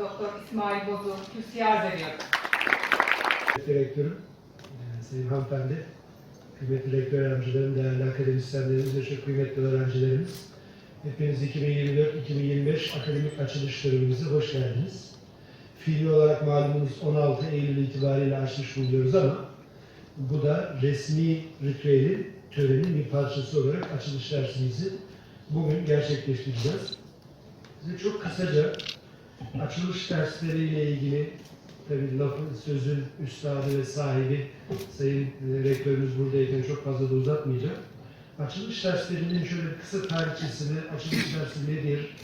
Doktor İsmail Bozu kürsüye arz ediyorum. Direktörüm, e, sayın hanımefendi, kıymetli rektör yardımcılarım, değerli akademisyenlerimiz ve kıymetli öğrencilerimiz. Hepiniz 2024-2025 akademik açılış törenimize hoş geldiniz. Fiili olarak malumunuz 16 Eylül itibariyle açmış bulunuyoruz ama bu da resmi ritüelin, törenin bir parçası olarak açılış dersimizi bugün gerçekleştireceğiz. Size çok kısaca açılış dersleriyle ilgili tabii lafın, sözün üstadı ve sahibi Sayın Rektörümüz buradayken çok fazla da uzatmayacağım. Açılış derslerinin şöyle kısa tarihçesini, açılış dersi nedir,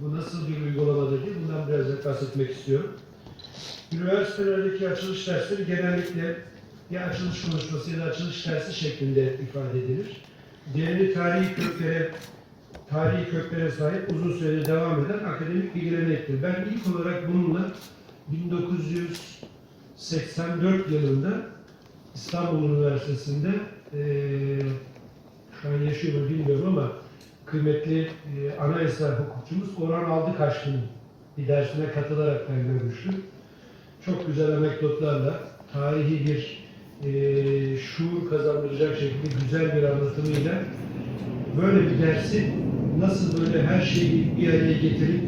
bu nasıl bir uygulamadır diye bundan biraz bahsetmek istiyorum. Üniversitelerdeki açılış dersleri genellikle ya açılış konuşması ya da açılış dersi şeklinde ifade edilir. Diğeri tarihi köklere, tarihi köklere sahip uzun süre devam eden akademik bir gelenektir. Ben ilk olarak bununla 1984 yılında İstanbul Üniversitesi'nde eee şu an yaşıyor mu bilmiyorum ama kıymetli eee, anayasa hukukçumuz Orhan Aldıkaşlı'nın bir dersine katılarak ben görmüştüm. Çok güzel anekdotlarla, tarihi bir eee şuur kazandıracak şekilde güzel bir anlatımıyla böyle bir dersi nasıl böyle her şeyi bir araya getirip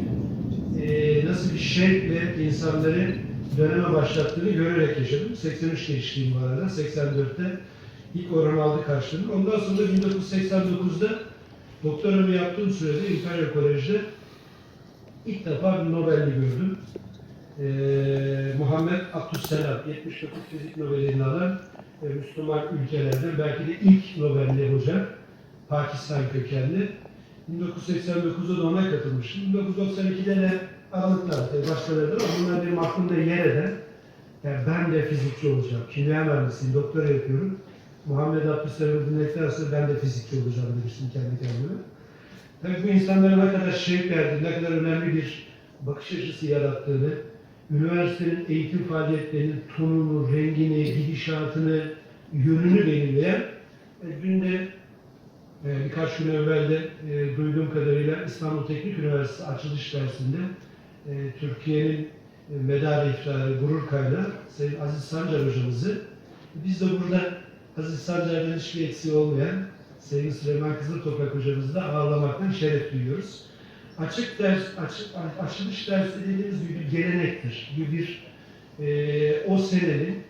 eee, nasıl bir şevkle insanları döneme başlattığını görerek yaşadım. 83 geliştiğim bu arada. 84'te ilk oran aldı karşılığını. Ondan sonra 1989'da doktoramı yaptığım sürede İmperial Kolej'de ilk defa bir Nobel'i gördüm. Eee Muhammed Abdüsselam, 79 fizik Nobel'ini alan e, Müslüman ülkelerden belki de ilk Nobel'li hoca. Pakistan kökenli. 1989'da da ona katılmıştım. 1992'de de aralıklar, tabii başkaları var. Bunlar benim aklımda yer eden. Yani ben de fizikçi olacağım. Kimya mühendisiyim, doktora yapıyorum. Muhammed Abdüsselam'ı dinledikten sonra ben de fizikçi olacağım demiştim kendi kendime. Tabii bu insanlara ne kadar şevk verdiğini, ne kadar önemli bir bakış açısı yarattığını, üniversitenin eğitim faaliyetlerinin tonunu, rengini, gidişatını, yönünü belirleyen, e, dün de e, birkaç gün evvel de e, duyduğum kadarıyla İstanbul Teknik Üniversitesi açılış dersinde e, Türkiye'nin e, medar iftiharı, gurur kaynağı Sayın Aziz Sancar hocamızı biz de burada Aziz Sancar'dan hiçbir eksiği olmayan Sayın Süleyman Kızıltoprak hocamızı da ağırlamaktan şeref duyuyoruz. Açık ders, açık, açılış dersi dediğimiz gibi bir gelenektir. Bir, bir e, o senenin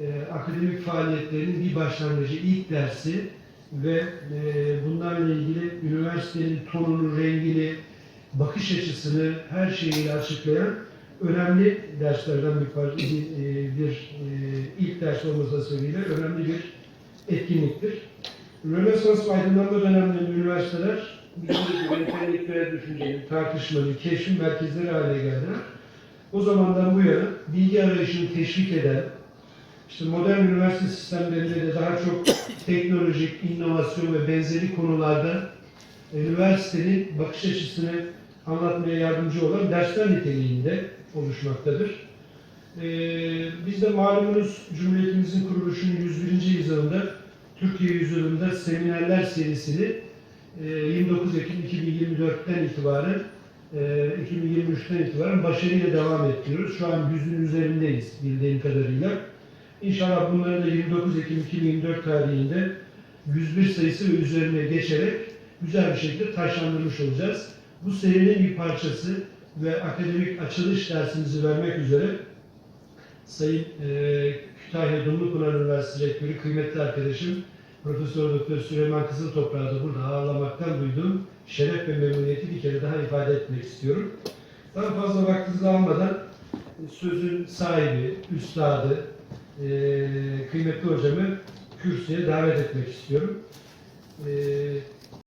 e, akademik faaliyetlerinin bir başlangıcı, ilk dersi ve e, bunlarla ilgili üniversitenin tonunu, rengini, bakış açısını her şeyiyle açıklayan önemli derslerden bir, bir, e, bir e, ilk ders olması sebebiyle önemli bir etkinliktir. Rönesans ve aydınlanma dönemlerinde üniversiteler bildiğiniz gibi entelektüel düşüncenin, tartışmanın, keşfin merkezleri haline geldiler. O zamandan bu yana bilgi arayışını teşvik eden, işte modern üniversite sistemlerinde de daha çok teknolojik, inovasyon ve benzeri konularda üniversitenin bakış açısını anlatmaya yardımcı olan dersler niteliğinde oluşmaktadır. Ee, biz de malumunuz Cumhuriyetimizin kuruluşunun 101. yılında Türkiye yüzyılında seminerler serisini e, 29 Ekim 2024'ten itibaren e, 2023'ten itibaren başarıyla devam ettiriyoruz. Şu an yüzün üzerindeyiz bildiğim kadarıyla. İnşallah bunları da 29 Ekim 2024 tarihinde 101 sayısı ve üzerine geçerek güzel bir şekilde taşlandırmış olacağız. Bu serinin bir parçası ve akademik açılış dersimizi vermek üzere Sayın e, Kütahya Dumlupınar Üniversitesi Rektörü kıymetli arkadaşım Profesör Doktor Süleyman Kızıltoprak'ı da burada ağırlamaktan duyduğum şeref ve memnuniyeti bir kere daha ifade etmek istiyorum. Daha fazla vaktinizi almadan sözün sahibi, üstadı, e, kıymetli hocamı kürsüye davet etmek istiyorum. E,